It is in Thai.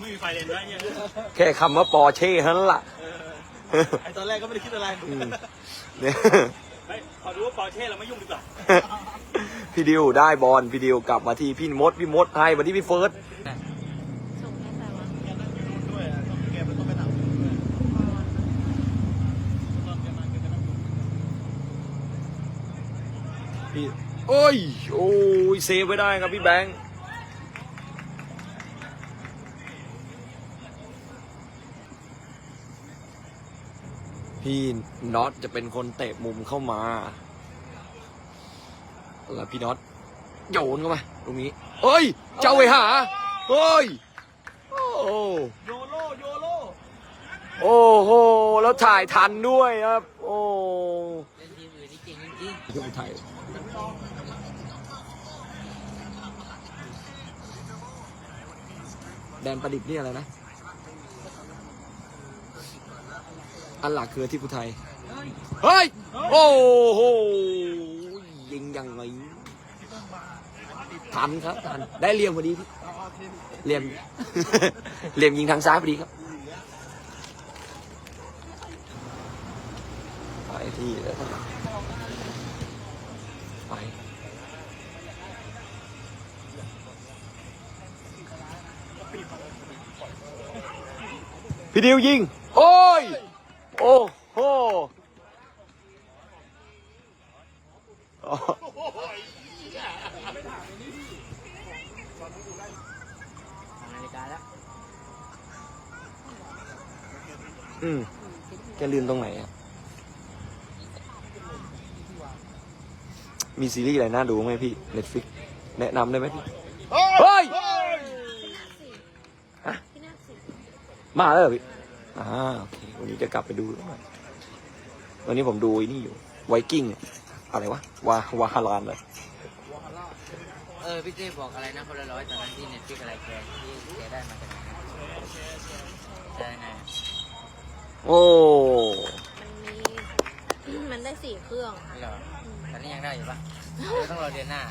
ไม่มีไฟเลนด้วยเนี่ยแค่คำว่าปอร์เช่เท่านั้นล่ะไอตอนแรกก็ไม่ได้คิดอะไรอืมเนี่ยไม่พอรู้ว่าปอร์เช่เราไม่ยุ่งดีกว่าพี่ดิวได้บอลพี่ดิวกลับมาที่พี่มด พี่มดให้มาที่พี่เฟิร์สส่งให้ใครวะด้วยแกมันต้องไปทำด้วยตอนแกมาแกไปนั่งดูพี่โอ้ย โอ้ยเซฟไว้ได้ครับพี่แบงค์ พี่น็อตจะเป็นคนเตะมุมเข้ามา แล้วพี่น็อตโยนเข้ามาตรงนี้เอ้ย เจ้าไปหาเฮ้ย โอ้โหโยโลโยโลโอ้โห แล้วถ่ายทันด้วยครับ โอ้เล่นทีมอื่นนี่เก่งจริงที่ไทยแดนประดิษฐ์นี่อะไรนะ อันหลักคือที่พุไทย เฮ้ย โอ้โห ยิงยังไงทันครับทันได้เหลี่ยมพอดีพี่เหลี่ยมเหลี่ยมยิงทางซ้ายพอดีครับไปที่แล้วก็ไปพี่ดิวยิง โอ้ย โอ้โหอ๋อๆนาฬิกาแล้วอืมแกลืมตรงไหนอะ มีซีรีส์อะไรน่าดูไหมพี่ Netflix แนะนำได้ไหมพี่เฮ้ยฮะพี่นาคสิมาแล้วเหรอพี่ อ่าโอเค วันนี้จะกลับไปดูหน่อยวันนี้ผมดูไอ้นี่อยู่ไวกิ้งอะไรวะวาวาฮารานเลยเออพี่เต้บอกอะไรนะคนละร้อยตอนนั้นที่เน็ตฟิกอะไรแกที่แกได้มาจากไหนนะได้ไงโอ้มันมีมันได้สี่เครื่องไม่หรอตอนนี้ยังได้อยู่ปะเดี๋ยวต้องรอเดือนหน้า